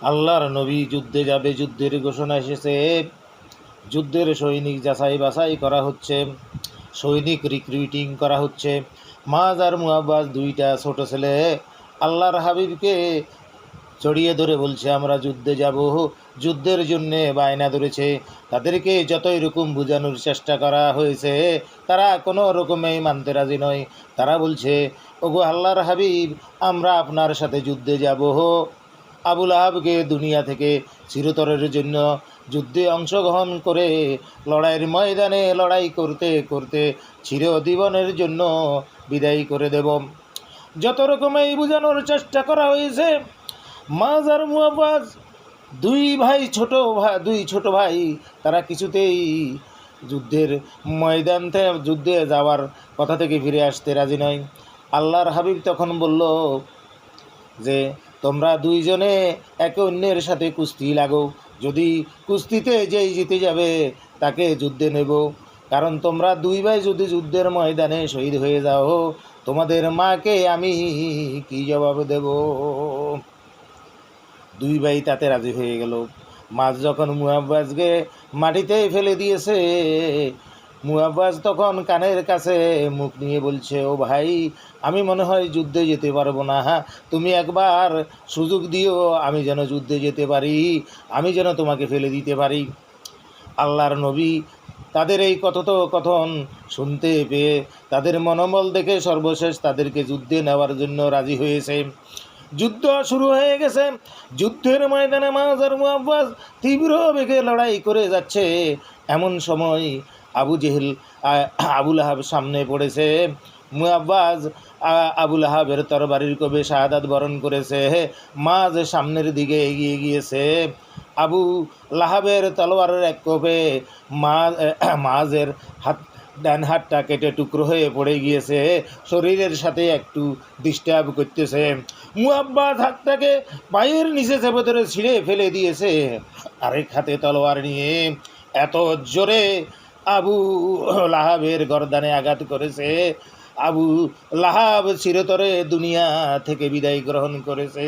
আল্লাহর নবী যুদ্ধে যাবে, যুদ্ধের ঘোষণা এসেছে। যুদ্ধের সৈনিক যাচাই বাছাই করা হচ্ছে, সৈনিক রিক্রুটিং করা হচ্ছে। মাজ আর মুআব্বাস দুইটা ছোট ছেলে, আল্লাহর হাবিবকে জড়িয়ে ধরে বলছে, আমরা যুদ্ধে যাব। যুদ্ধের জন্যে বায়না ধরেছে। তাদেরকে যতই রকম বোঝানোর চেষ্টা করা হয়েছে, তারা কোনো রকমেই মানতে রাজি নয়। তারা বলছে, ওগো আল্লাহর হাবিব, আমরা আপনার সাথে যুদ্ধে যাব। আবুল আহাবকে দুনিয়া থেকে চিরতরের জন্য যুদ্ধে অংশগ্রহণ করে লড়াইয়ের ময়দানে লড়াই করতে করতে চিরজীবনের জন্য বিদায় করে দেব। যত রকমেই বোঝানোর চেষ্টা করা হয়েছে মাজার মুআব্বাস দুই ভাই ছোট ভাই দুই ছোট ভাই, তারা কিছুতেই যুদ্ধের ময়দান থেকে যুদ্ধে যাওয়ার কথা থেকে ফিরে আসতে রাজি নয়। আল্লাহর হাবিব তখন বলল যে তোমরা দুইজনে একে অন্যের সাথে কুস্তি লাগো। যদি কুস্তিতে যেই জিতে যাবে, তাকে যুদ্ধে নেব। কারণ তোমরা দুই ভাই যদি যুদ্ধের ময়দানে শহীদ হয়ে যাও, তোমাদের মাকে আমি কি জবাব দেব? দুই ভাই তাতে রাজি হয়ে গেল। মাছ যখন মুয়াব্বাজকে মাটিতে ফেলে দিয়েছে মুয়াব্বাজ তখন কানের কাছে মুখ নিয়ে বলছে, ও ভাই, আমি মনে হয় যুদ্ধে যেতে পারব না। হ্যাঁ তুমি একবার সুযোগ দিও, আমি যেন যুদ্ধে যেতে পারি, আমি যেন তোমাকে ফেলে দিতে পারি। আল্লাহর নবী তাদের এই কথোপকথন শুনতে পেয়ে তাদের মনোবল দেখে সর্বশেষ তাদেরকে যুদ্ধে নেওয়ার জন্য রাজি হয়েছে। যুদ্ধ শুরু হয়ে গেছে। যুদ্ধের ময়দানে মাজার মুআব্বাস তীব্র বেগে লড়াই করে যাচ্ছে। এমন সময় আবু জেহেল আবুল আহাব সামনে পড়েছে। মুআব্বাজ আ- আবুল আহাবের তরবারির কবে শাহাদাত বরণ করেছে? মাঝ সামনের দিকে এগিয়ে গিয়েছে। আবু লাহাবের তলোয়ারের এক কোপে মাঝের হাত, ডান হাতটা কেটে টুকরো হয়ে পড়ে গিয়েছে। শরীরের সাথে একটু ডিস্টার্ব করতেছে। মুআব্বাস হাতটাকে পায়ের নিচে চেপে ধরে ছিঁড়ে ফেলে দিয়েছে। আরেক হাতে তলোয়ার নিয়ে এত জোরে আবু লাহাবের গরদানে আঘাত করেছে। আবু লাহাব চিরতরে দুনিয়া থেকে বিদায় গ্রহণ করেছে।